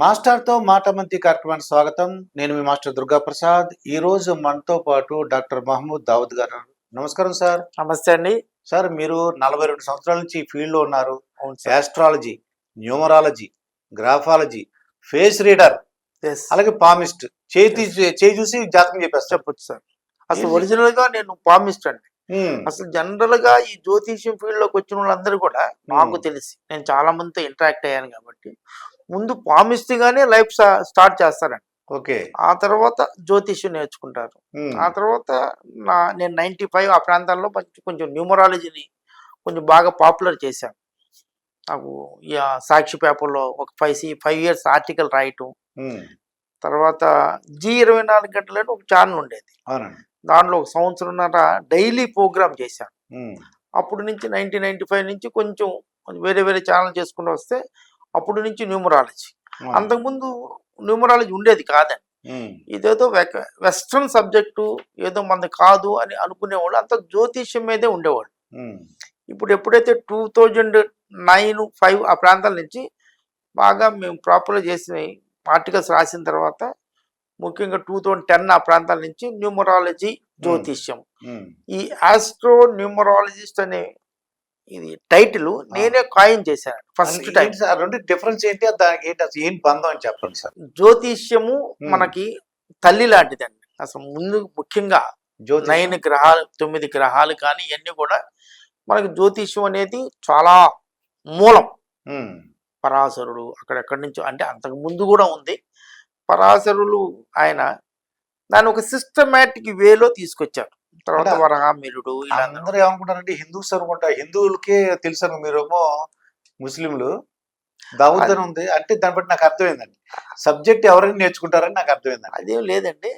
మాస్టర్తో మాట మంతి కార్యక్రమానికి స్వాగతం. నేను మీ మాస్టర్ దుర్గా ప్రసాద్ ఈ రోజు మనతో పాటు డాక్టర్ మహమూద్ దావుద్ గారు నమస్కారం సార్. నమస్తే అండి. సార్ మీరు నలభై రెండు సంవత్సరాల నుంచి ఈ ఫీల్డ్లో ఉన్నారు astrology numerology graphology face reader. అలాగే పామిస్ట్. చేయి తీసి- చేయి చూసి జాతకం చెప్పేస్తారు. చెప్పొచ్చు సార్. అసలు? ఒరిజినల్గా నేను పామిస్ట్ అండి. అసలు జనరల్గా ఈ జ్యోతిష్యం ఫీల్డ్లోకి వచ్చిన వాళ్ళందరూ కూడా నాకు తెలిసి నేను చాలా మందితో ఇంటరాక్ట్ అయ్యాను కాబట్టి ముందు పామిస్ట్ గానే లైఫ్ స్టార్ట్ చేస్తారండి ఓకే. ఆ తర్వాత జ్యోతిష్యం నేర్చుకుంటారు. ఆ తర్వాత నా నేను నైన్టీ ఫైవ్ ఆ ప్రాంతాల్లో కొంచెం న్యూమరాలజీని కొంచెం బాగా పాపులర్ చేశాను. నాకు సాక్షి పేపర్లో ఒక ఫైవ్ సి ఫైవ్ ఇయర్స్ ఆర్టికల్ రాయటం. తర్వాత జీ ఇరవై నాలుగు గంటలని ఒక ఛానల్ ఉండేది. దాంట్లో ఒక సంవత్సరంన్నర డైలీ ప్రోగ్రామ్ చేశాను. అప్పుడు నుంచి నైన్టీన్ నైన్టీ ఫైవ్ నుంచి కొంచెం వేరే వేరే ఛానల్ చేసుకుంటూ వస్తే అప్పుడు నుంచి న్యూమరాలజీ. అంతకుముందు న్యూమరాలజీ ఉండేది కాదండి ఇదేదో వెస్ట్రన్ సబ్జెక్టు ఏదో మనది కాదు అని అనుకునేవాళ్ళు అంత జ్యోతిష్యం మీదే ఉండేవాళ్ళు. ఇప్పుడు ఎప్పుడైతే టూ థౌజండ్ నైన్ ఫైవ్ ఆ ప్రాంతాల నుంచి బాగా మేము ప్రాపర్గా చేసిన ఆర్టికల్స్ రాసిన తర్వాత ముఖ్యంగా టూ థౌజండ్ టెన్ ఆ ప్రాంతాల నుంచి న్యూమరాలజీ జ్యోతిష్యం. ఈ ఆస్ట్రో న్యూమరాలజిస్ట్ అనే ఇది టైటిల్ నేనే కాయిన్ చేశాను ఫస్ట్ టైం. సార్ రెండు డిఫరెన్స్ ఏంటి? దానికి ఏంటి అసలు ఏంటి బంధం అని చెప్పండి సార్. జ్యోతిష్యము మనకి తల్లి లాంటిదండి. అసలు ముందు ముఖ్యంగా నైన్ గ్రహాలు తొమ్మిది గ్రహాలు కానీ ఇవన్నీ కూడా మనకి జ్యోతిష్యం అనేది చాలా మూలం. పరాశరుడు అక్కడెక్కడి నుంచో అంటే అంతకు ముందు కూడా ఉంది. పరాశరులు ఆయన దాన్ని ఒక సిస్టమేటిక్ వేలో తీసుకొచ్చారు. తర్వాత వరహామిరుడు అందరూ ఏమనుకుంటారంటే హిందూస్ అనుకుంటా హిందువులకే తెలుసు మీరేమో ముస్లింలు దావుద్ అని ఉంది అంటే దాన్ని బట్టి నాకు అర్థమైందండి. సబ్జెక్ట్ ఎవరైనా నేర్చుకుంటారని నాకు అర్థమైందండి. అదేం లేదండి.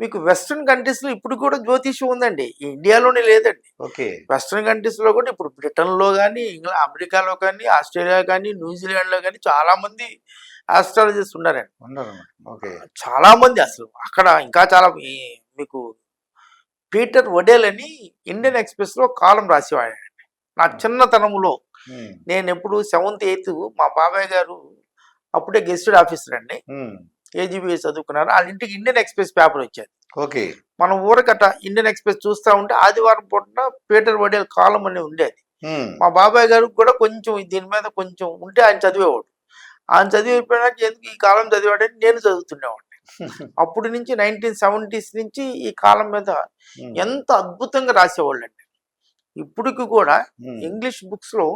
మీకు వెస్ట్రన్ కంట్రీస్లో ఇప్పుడు కూడా జ్యోతిష్యం ఉందండి. ఇండియాలోనే లేదండి. ఓకే. వెస్ట్రన్ కంట్రీస్లో కూడా ఇప్పుడు బ్రిటన్లో కానీ ఇంగ్లాండ్ అమెరికాలో కానీ ఆస్ట్రేలియా కానీ న్యూజిలాండ్లో కానీ చాలా మంది ఆస్ట్రాలజిస్ట్ ఉన్నారండి. ఉన్నారు చాలా మంది అసలు అక్కడ ఇంకా చాలా మీకు పీటర్ వడేల్ అని ఇండియన్ ఎక్స్ప్రెస్లో కాలం రాసేవాడండి. నా చిన్నతనంలో నేను ఎప్పుడు సెవెంత్ ఎయిత్ మా బాబాయ్ గారు అప్పుడే గెస్టెడ్ ఆఫీసర్ అండి. ఏజీబీ చదువుకున్నారు. వాళ్ళ ఇంటికి ఇండియన్ ఎక్స్ప్రెస్ పేపర్ వచ్చేది. ఓకే. మనం ఊరకట ఇండియన్ ఎక్స్ప్రెస్ చూస్తూ ఉంటే ఆదివారం పూట పీటర్ వడేల్ కాలం అని ఉండేది. మా బాబాయ్ గారికి కూడా కొంచెం దీని మీద కొంచెం ఉంటే ఆయన చదివేవాడు. ఆయన చదివిపోయినాక ఎందుకు ఈ కాలం చదివాడని నేను చదువుతుండేవాడిని. అప్పటి నుంచి నైన్టీన్ సెవెంటీస్ నుంచి ఈ కాలం మీద ఎంత అద్భుతంగా రాసేవాళ్ళు అండి ఇప్పటికి కూడా. ఇంగ్లీష్ బుక్స్లో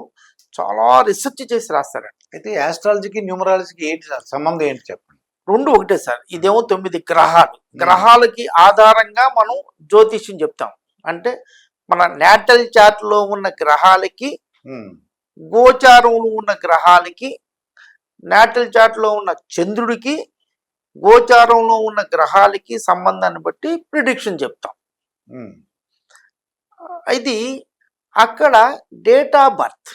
చాలా రీసెర్చ్ చేసి రాస్తారండి. అయితే ఆస్ట్రాలజీకి న్యూమరాలజీకి ఏంటి సార్ సంబంధం ఏంటి చెప్పండి? రెండు ఒకటే సార్. ఇదేమో తొమ్మిది గ్రహాలు. గ్రహాలకి ఆధారంగా మనం జ్యోతిష్యం చెప్తాం. అంటే మన నేటల్ చార్ట్లో ఉన్న గ్రహాలకి గోచారంలో ఉన్న గ్రహాలకి నాటల్ చార్ట్లో ఉన్న చంద్రుడికి గోచారంలో ఉన్న గ్రహాలకి సంబంధాన్ని బట్టి ప్రిడిక్షన్ చెప్తాం. ఉమ్, ఇది అక్కడ డేట్ ఆఫ్ బర్త్.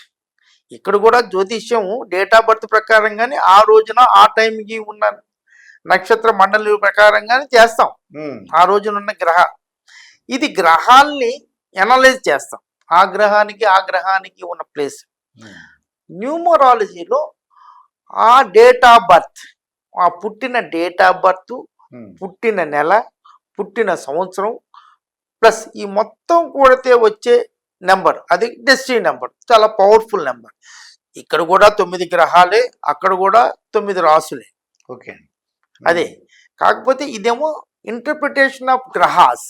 ఇక్కడ కూడా జ్యోతిష్యం డేట్ ఆఫ్ బర్త్ ప్రకారంగానే ఆ రోజున ఆ టైంకి ఉన్న నక్షత్ర మండలి ప్రకారంగానే చేస్తాం. ఉమ్, ఆ రోజున ఉన్న గ్రహ. ఇది గ్రహాల్ని ఎనలైజ్ చేస్తాం. ఆ గ్రహానికి ఆ గ్రహానికి ఉన్న ప్లేస్ న్యూమరాలజీలో ఆ డేట్ ఆఫ్ బర్త్ ఆ పుట్టిన డేట్ ఆఫ్ బర్త్ పుట్టిన నెల పుట్టిన సంవత్సరం ప్లస్ ఈ మొత్తం కూడితే వచ్చే నెంబర్ అది డెస్టినీ నెంబర్ చాలా పవర్ఫుల్ నెంబర్. ఇక్కడ కూడా తొమ్మిది గ్రహాలే అక్కడ కూడా తొమ్మిది రాసులే. ఓకే. అదే. కాకపోతే ఇదేమో ఇంటర్ప్రిటేషన్ ఆఫ్ గ్రహాస్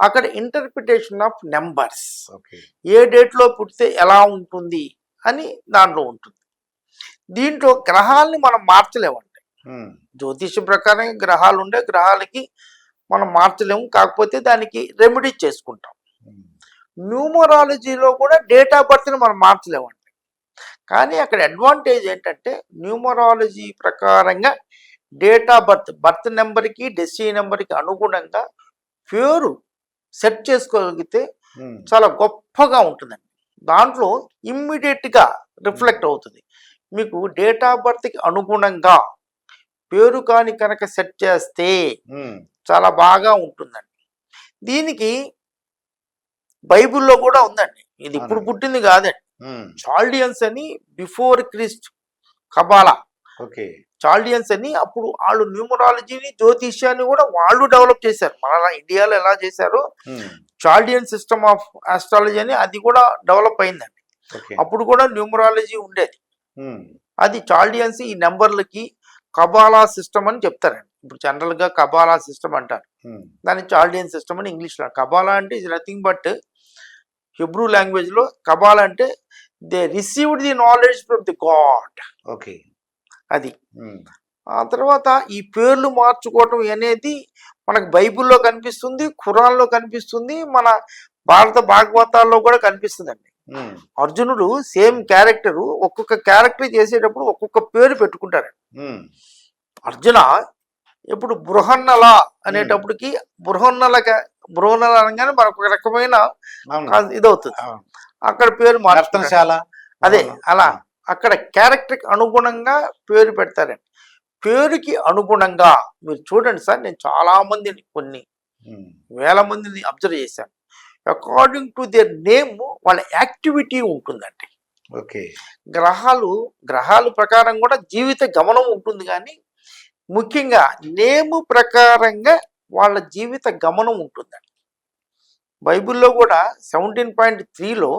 అక్కడ ఇంటర్ప్రిటేషన్ ఆఫ్ నెంబర్స్ ఓకే. ఏ డేట్లో పుడితే ఎలా ఉంటుంది అని దాంట్లో ఉంటుంది. దీంట్లో గ్రహాలని మనం మార్చలేమండి. జ్యోతిషం ప్రకారం గ్రహాలు ఉండే గ్రహాలకి మనం మార్చలేము. కాకపోతే దానికి రెమెడీ చేసుకుంటాం. న్యూమరాలజీలో కూడా డేట్ ఆఫ్ బర్త్ని మనం మార్చలేమండి కానీ అక్కడ అడ్వాంటేజ్ ఏంటంటే న్యూమరాలజీ ప్రకారంగా డేట్ ఆఫ్ బర్త్ బర్త్ నెంబర్కి డెస్టినీ నెంబర్కి అనుగుణంగా పేరు సెట్ చేసుకోగలిగితే చాలా గొప్పగా ఉంటుందండి. దాంట్లో ఇమ్మీడియట్గా రిఫ్లెక్ట్ అవుతుంది. మీకు డేట్ ఆఫ్ బర్త్కి అనుగుణంగా పేరు కాని కనుక సెట్ చేస్తే చాలా బాగా ఉంటుందండి. దీనికి బైబిల్లో కూడా ఉందండి. ఇది ఇప్పుడు. పుట్టింది కాదండి. చాల్డియన్స్ అని before Christ Kabbalah. Okay. Chaldeans అని అప్పుడు వాళ్ళు న్యూమరాలజీని జ్యోతిష్యాన్ని కూడా వాళ్ళు డెవలప్ చేశారు. మన ఇండియాలో ఎలా చేశారో చాల్డియన్ సిస్టమ్ ఆఫ్ ఆస్ట్రాలజీ అని అది కూడా డెవలప్ అయిందండి. అప్పుడు కూడా న్యూమరాలజీ ఉండేది. అది చాల్డియన్స్ ఈ నెంబర్లకి కబాలా సిస్టమ్ అని చెప్తారండి. ఇప్పుడు జనరల్గా కబాలా సిస్టమ్ అంటారు దాన్ని చాల్డియన్ సిస్టమ్ అని ఇంగ్లీష్లో కబాలా అంటే ఇస్ నథింగ్ బట్ హిబ్రూ లాంగ్వేజ్లో కబాలా అంటే they received the knowledge from the God okay అది. ఆ తర్వాత ఈ పేర్లు మార్చుకోవటం అనేది మనకు బైబిల్లో కనిపిస్తుంది ఖురాన్లో కనిపిస్తుంది మన భారత భాగవతాల్లో కూడా కనిపిస్తుందండి. అర్జునుడు సేమ్ క్యారెక్టర్ ఒక్కొక్క క్యారెక్టర్ చేసేటప్పుడు ఒక్కొక్క పేరు పెట్టుకుంటారు. అర్జున ఇప్పుడు బృహన్నల అనేటప్పటికి బృహన్నల బృహన్నల అనగానే ఒక రకమైన ఇదవుతుంది. అక్కడ పేరు నర్తనశాల అదే. అలా అక్కడ క్యారెక్టర్కి అనుగుణంగా పేరు పెడతారండి. పేరుకి అనుగుణంగా మీరు చూడండి సార్ నేను చాలా మందిని కొన్ని వేల మందిని అబ్జర్వ్ చేశాను. అకార్డింగ్ టు దేర్ నేమ్ వాళ్ళ యాక్టివిటీ ఉంటుందండి. ఓకే. గ్రహాలు గ్రహాల ప్రకారం కూడా జీవిత గమనం ఉంటుంది కానీ ముఖ్యంగా నేము ప్రకారంగా వాళ్ళ జీవిత గమనం ఉంటుందండి. బైబిల్లో కూడా సెవెంటీన్ పాయింట్ త్రీలో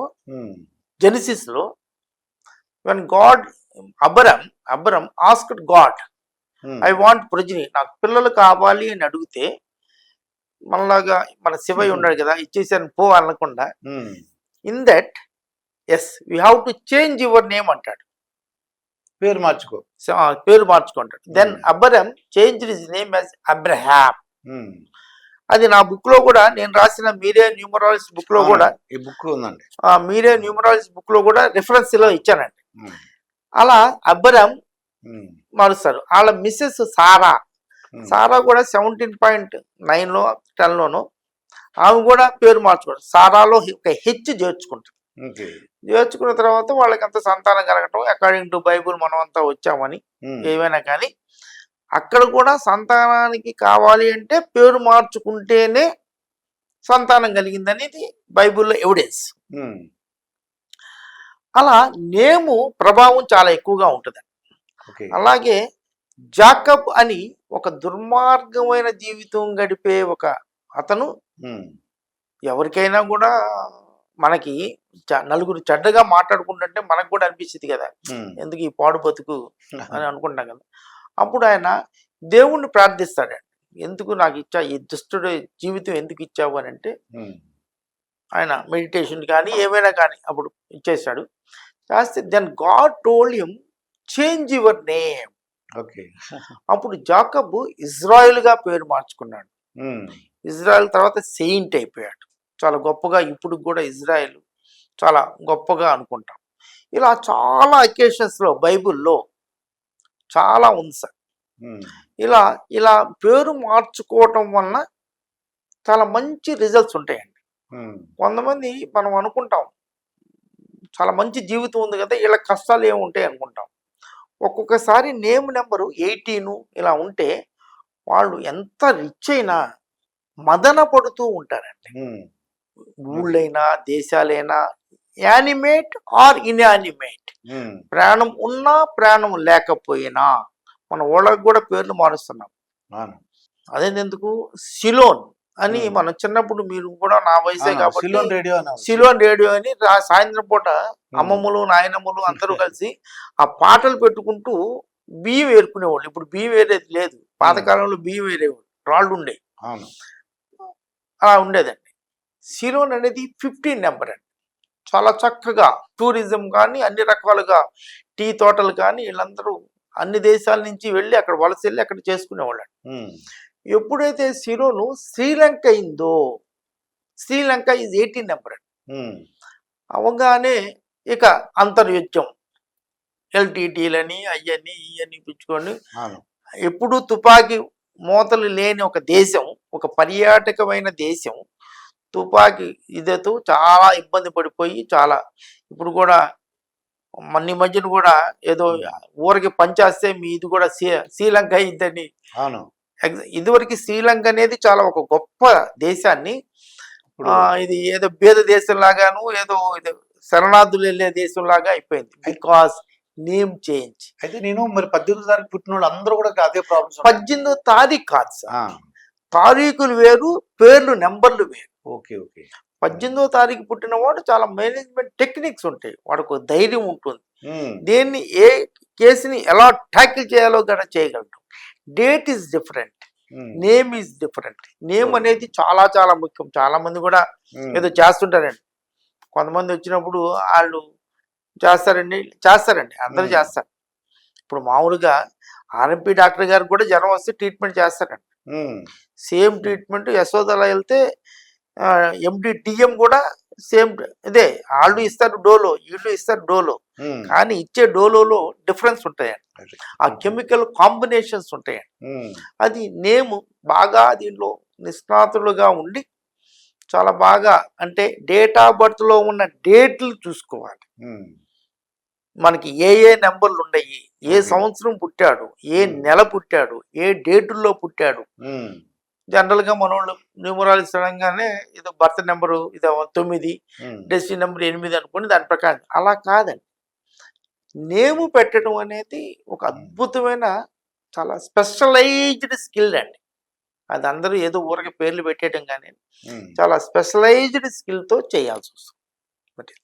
జెనిసిస్లో when God Abram Abram asked God I want progeny నాకు పిల్లలు కావాలి అని అడిగితే మనలాగా మన శివయ్య ఉన్నాడు కదా ఇచ్చేసాను పో అనకుండా in that yes we have to change your name అంటాడు. పేరు మార్చుకో. పేరు మార్చుకుంటాడు. Then Hmm. Abram change his name as Abraham అది నా బుక్లో కూడా నేను రాసిన మీరే న్యూమరాలజీ బుక్లో కూడా ఈ బుక్ ఉందండి. ఆ మీరే న్యూమరాలజీ బుక్లో కూడా రిఫరెన్స్లో ఇచ్చానండి. ఉమ్, అలా అబ్బరం ఉమ్, మారుస్తారు వాళ్ళ మిస్సెస్ సారా సారా కూడా సెవెంటీన్ పాయింట్ నైన్లో టెన్లోను ఆమె కూడా పేరు మార్చుకుంటారు సారాలో ఒక హెచ్ చేర్చుకుంటారు చేర్చుకున్న తర్వాత వాళ్ళకి అంత సంతానం కలగటం అకార్డింగ్ టు బైబుల్ మనం అంతా వచ్చామని ఏమైనా కానీ అక్కడ కూడా సంతానానికి కావాలి అంటే పేరు మార్చుకుంటేనే సంతానం కలిగిందనేది బైబిల్లో ఎవిడెన్స్ అలా నేము ప్రభావం చాలా ఎక్కువగా ఉంటుంది అలాగే జాకబ్ అని ఒక దుర్మార్గమైన జీవితం గడిపే ఒక అతను ఎవరికైనా కూడా మనకి నలుగురు చెడ్డగా మాట్లాడుకుంటుంటే మనకు కూడా అనిపిస్తుంది కదా. ఎందుకు ఈ పాడు బతుకు అని అనుకుంటాం కదా. అప్పుడు ఆయన దేవుణ్ణి ప్రార్థిస్తాడు ఎందుకు నాకు ఇచ్చా ఈ దుష్టుడు జీవితం ఎందుకు ఇచ్చావు అని అంటే ఆయన మెడిటేషన్ కానీ ఏమైనా కానీ అప్పుడు ఇచ్చేసాడు చేస్తే then God told him change your name okay. అప్పుడు జాకబ్ ఇజ్రాయిల్గా పేరు మార్చుకున్నాడు. ఇజ్రాయెల్ తర్వాత సెయింట్ అయిపోయాడు. చాలా గొప్పగా ఇప్పుడు కూడా ఇజ్రాయెల్ చాలా గొప్పగా అనుకుంటాం. ఇలా చాలా అకేషన్స్లో బైబిల్లో చాలా ఉంది సార్. ఇలా ఇలా పేరు మార్చుకోవటం వలన చాలా మంచి రిజల్ట్స్ ఉంటాయండి. కొంతమంది మనం అనుకుంటాం చాలా మంచి జీవితం ఉంది కదా వీళ్ళ కష్టాలు ఏమి ఉంటాయి అనుకుంటాం. ఒక్కొక్కసారి నేమ్ నెంబరు ఎయిటీను ఇలా ఉంటే వాళ్ళు ఎంత రిచ్ అయినా మదన పడుతూ ఉంటారండి. ఊళ్ళైనా దేశాలైనా యానిమేట్ ఆర్ ఇన్యానిమేట్. ప్రాణం ఉన్నా ప్రాణం లేకపోయినా మన ఊళ్ళకి కూడా పేర్లు మారుస్తున్నాం. అదేందుకు సిలోన్. అని. మనం చిన్నప్పుడు మీరు కూడా నా వయసే కాబట్టి సిలోన్ రేడియో అని ఉంది. సిలోన్ రేడియో అని రా- సాయంత్రం పూట అమ్మమ్మలు నాయనమ్మలు అందరూ కలిసి ఆ పాటలు పెట్టుకుంటూ బియ్యం ఏరుకునేవాళ్ళు. ఇప్పుడు బియ్యం వేరేది లేదు. పాతకాలంలో బియ్యం వేరేవాళ్ళు రాళ్ళు ఉండే. అలా ఉండేదండి. సిలోన్ అనేది ఫిఫ్టీన్ నెంబర్ అండి. చాలా చక్కగా టూరిజం కానీ అన్ని రకాలుగా టీ తోటలు కానీ వీళ్ళందరూ అన్ని దేశాల నుంచి వెళ్ళి అక్కడ వలస వెళ్ళి అక్కడ చేసుకునేవాళ్ళు ఎప్పుడైతే సిలోను శ్రీలంక అయిందో శ్రీలంక ఈజ్ ఎయిటీన్ నెంబర్ అవగానే ఇక అంతర్యుద్ధం. ఎల్టీటీలని అయ్యని ఇవన్నీ పిచ్చుకొని ఎప్పుడు తుపాకీ మూతలు లేని ఒక దేశం ఒక పర్యాటకమైన దేశం. తుపాకీ ఇదతో చాలా ఇబ్బంది పడిపోయి చాలా ఇప్పుడు కూడా మన మధ్యన కూడా ఏదో ఊరికి పంచేస్తే మీ ఇది కూడా శ్రీ శ్రీలంక ఎగ్జ- ఇదివరకు శ్రీలంక అనేది చాలా ఒక గొప్ప దేశాన్ని ఇది ఏదో బీద దేశం లాగాను ఏదో ఇది శరణార్థులు వెళ్ళే దేశం లాగా అయిపోయింది. బికాస్ నేమ్ చేంజ్ అయితే నేను మరి పద్దెనిమిది తారీఖు పుట్టిన వాళ్ళు అందరూ కూడా అదే ప్రాబ్లమ్స్ పద్దెనిమిదో తారీఖు కాదు సార్. తారీఖులు వేరు పేర్లు నెంబర్లు వేరు. Okay okay. పద్దెనిమిదో తారీఖు పుట్టిన వాడు చాలా మేనేజ్మెంట్ టెక్నిక్స్ ఉంటాయి. వాడికి ధైర్యం ఉంటుంది. దేన్ని ఏ కేసుని ఎలా ట్యాకిల్ చేయాలో కూడా చేయగలడు. Date is different name is different name Hmm. అనేది చాలా చాలా ముఖ్యం. చాలా మంది కూడా ఏదో చేస్తుంటారండి. కొంతమంది వచ్చినప్పుడు వాళ్ళు చేస్తారండి. చేస్తారండి. అందరూ Hmm. చేస్తారు. ఇప్పుడు మామూలుగా ఆర్ఎంపీ డాక్టర్ గారు కూడా జ్వరం వస్తే ట్రీట్మెంట్ చేస్తారండి. సేమ్ ట్రీట్మెంట్ యశోదలా వెళ్తే ఎండి టిఎం కూడా సేమ్ ఇదే వాళ్ళు ఇస్తారు డోలో వీళ్ళు ఇస్తారు డోలో. కానీ ఇచ్చే డోలోలో డిఫరెన్స్ ఉంటాయండి. ఆ కెమికల్ కాంబినేషన్స్ ఉంటాయండి. అది నేమ్ బాగా దీనిలో నిష్ణాతులుగా ఉండి చాలా బాగా అంటే డేట్ ఆఫ్ బర్త్లో ఉన్న డేట్లు చూసుకోవాలి. మనకి ఏ ఏ నెంబర్లు ఉన్నాయి? ఏ. సంవత్సరం పుట్టాడు? ఏ. నెల పుట్టాడు? ఏ డేటుల్లో పుట్టాడు? జనరల్గా మనోళ్ళు న్యూమరాలు ఇస్తడంగానే ఇది బర్త్ నెంబరు ఇది తొమ్మిది డెస్టినీ నెంబర్ ఎనిమిది అనుకోండి దాని ప్రకారం. అలా కాదండి. నేము పెట్టడం అనేది ఒక అద్భుతమైన చాలా స్పెషలైజ్డ్ స్కిల్ అండి. అది అందరూ ఏదో ఊరకి పేర్లు పెట్టేయడం కానీ చాలా స్పెషలైజ్డ్ స్కిల్తో చేయాల్సి వస్తుంది.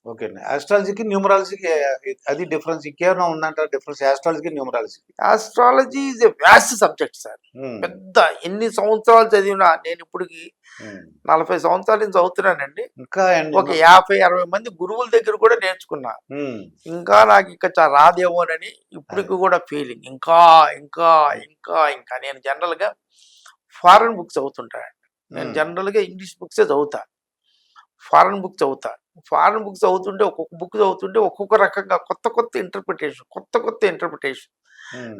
ఓకే ఆస్ట్రాలజీకి న్యూమరాలజీకి అది డిఫరెన్స్ ఇంకేమైనా ఉందంటారా? డిఫరెన్స్ ఆస్ట్రాలజీకి న్యూమరాలజీకి astrology is a vast subject sir పెద్ద. ఎన్ని సంవత్సరాలు చదివినా నేను ఇప్పటికి నలభై సంవత్సరాల నుంచి చదువుతున్నానండి. ఇంకా ఒక యాభై అరవై మంది గురువుల దగ్గర కూడా నేర్చుకున్నా. ఉమ్, ఇంకా నాకు ఇంకా చా- రాదేమోనని ఇప్పటికి కూడా ఫీలింగ్ ఇంకా ఇంకా ఇంకా ఇంకా. నేను జనరల్గా ఫారెన్ బుక్స్ చదువుతుంటాను నేను జనరల్గా ఇంగ్లీష్ బుక్సే చదువుతా. ఫారెన్ బుక్ చదువుతా. ఫారెన్ బుక్స్ చదువుతుంటే ఒక్కొక్క బుక్ చదువుతుంటే ఒక్కొక్క రకంగా కొత్త కొత్త ఇంటర్ప్రిటేషన్ కొత్త కొత్త ఇంటర్ప్రిటేషన్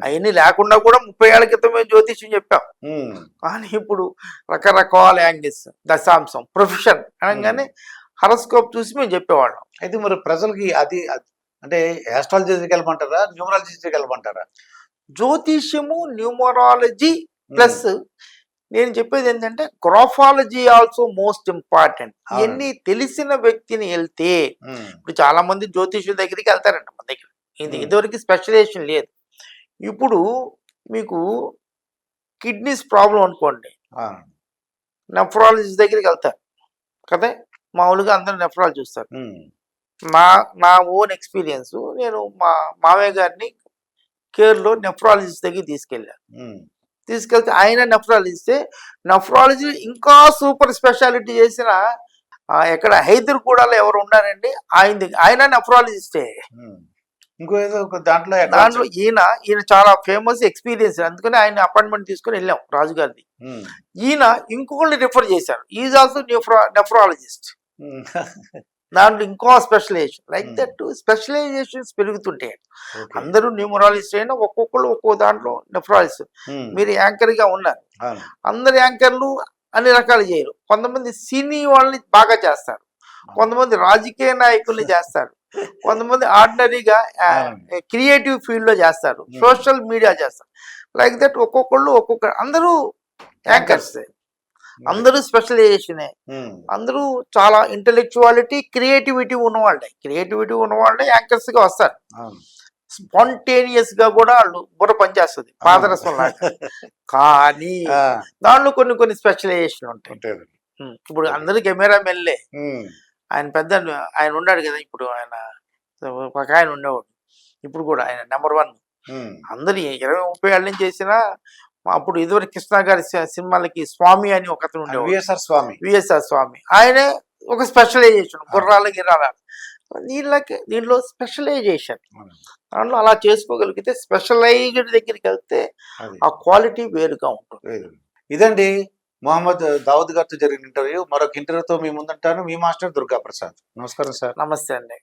అవన్నీ లేకుండా కూడా ముప్పై ఏళ్ళ క్రితమే జ్యోతిష్యం చెప్పాం. కానీ ఇప్పుడు రకరకాల యాంగిల్స్ దశాంశం ప్రొఫెషన్ అనగానే హరస్కోప్ చూసి మేము చెప్పేవాళ్ళం. అయితే మరి ప్రజలకి అది అంటే ఆస్ట్రాలజీ వెళ్ళమంటారా న్యూమరాలజీ వెళ్ళమంటారా? జ్యోతిష్యము న్యూమరాలజీ ప్లస్ నేను చెప్పేది ఏంటంటే గ్రాఫాలజీ ఆల్సో మోస్ట్ ఇంపార్టెంట్. ఇవన్నీ తెలిసిన వ్యక్తిని వెళ్తే ఇప్పుడు చాలా మంది జ్యోతిష్యుల దగ్గరికి వెళ్తారంట మన దగ్గర. ఇది. ఇదివరకు స్పెషలైజేషన్ లేదు. ఇప్పుడు మీకు కిడ్నీస్ ప్రాబ్లం అనుకోండి. నెఫ్రాలజిస్ట్ దగ్గరికి వెళ్తారు. కదా? మామూలుగా అందరూ నెఫ్రాలజీ చూస్తారు. నా నా ఓన్ ఎక్స్పీరియన్స్ నేను మా మామయ్య గారిని కేర్లో నెఫ్రాలజిస్ట్ దగ్గరికి తీసుకెళ్ళాను తీసుకెళ్తే ఆయన నెఫ్రాలజిస్తే నెఫ్రాలజీ ఇంకా సూపర్ స్పెషాలిటీ చేసిన ఎక్కడ హైదర్గూడలో ఎవరు ఉన్నారండి? ఆయన ఆయన నెఫ్రాలజిస్టే. ఇంకో ఏదో ఒక దాంట్లో దాంట్లో ఈయన ఈయన చాలా ఫేమస్ ఎక్స్పీరియన్స్ అందుకని ఆయన అపాయింట్మెంట్ తీసుకుని వెళ్ళాం రాజుగారిది ఈయన ఇంకొకళ్ళు రిఫర్ చేశారు. ఈజ్ ఆల్సో నెఫ్రా నెఫ్రాలజిస్ట్ దాంట్లో ఇంకో specialization like Hmm. That specializations పెరుగుతుంటాయి. అందరూ న్యూమరాలజిస్ట్ అయినా ఒక్కొక్కరు ఒక్కో దాంట్లో నెఫ్రాలజిస్ట్ ఉమ్, మీరు యాంకర్గా ఉన్నారు. అందరు యాంకర్లు అన్ని రకాలు చేయరు. కొంతమంది సినీ వాళ్ళని బాగా చేస్తారు. కొంతమంది రాజకీయ నాయకుల్ని చేస్తారు. కొంతమంది ఆర్డినరీగా. క్రియేటివ్ ఫీల్డ్లో చేస్తారు. Hmm. సోషల్ మీడియా చేస్తారు. లైక్ దట్ ఒక్కొక్కళ్ళు ఒక్కొక్క అందరూ యాంకర్స్ అందరూ స్పెషలైజేషనే అందరూ చాలా ఇంటలెక్చువాలిటీ క్రియేటివిటీ ఉన్నవాళ్ళే. క్రియేటివిటీ ఉన్నవాళ్ళే యాంకర్స్గా వస్తారు. స్పాంటేనియస్గా కూడా వాళ్ళు బుర్ర పనిచేస్తుంది. పాదరసం లాగా కానీ దాంట్లో కొన్ని కొన్ని స్పెషలైజేషన్ ఉంటాయి. ఇప్పుడు అందరూ కెమెరా మెల్లే ఆయన పెద్ద ఆయన ఉన్నాడు కదా ఇప్పుడు ఆయన. ఒక ఆయన ఉండేవాడు. ఇప్పుడు కూడా ఆయన నెంబర్ వన్ అందరు ఇరవై ముప్పై ఏళ్ళ నుంచి చేసినా అప్పుడు ఇదివరకు కృష్ణ గారి సినిమాలకి స్వామి అని ఒక అతను ఉండేవాడు. విఎస్ఆర్ స్వామి. విఎస్ఆర్ స్వామి. ఆయనే ఒక స్పెషలైజేషన్ గుర్రాల గిర్రాల దీనిలోకి దీంట్లో స్పెషలైజేషన్. దాంట్లో అలా చేసుకోగలిగితే స్పెషలైజ్డ్ దగ్గరికి వెళ్తే. ఆ క్వాలిటీ వేరుగా ఉంటుంది. ఇదండి మొహమ్మద్ దావుద్ గారితో జరిగిన ఇంటర్వ్యూ. మరొక ఇంటర్వ్యూతో మీ ముందుంటాను. మీ మాస్టర్ దుర్గా ప్రసాద్ నమస్కారం సార్. నమస్తే అండి.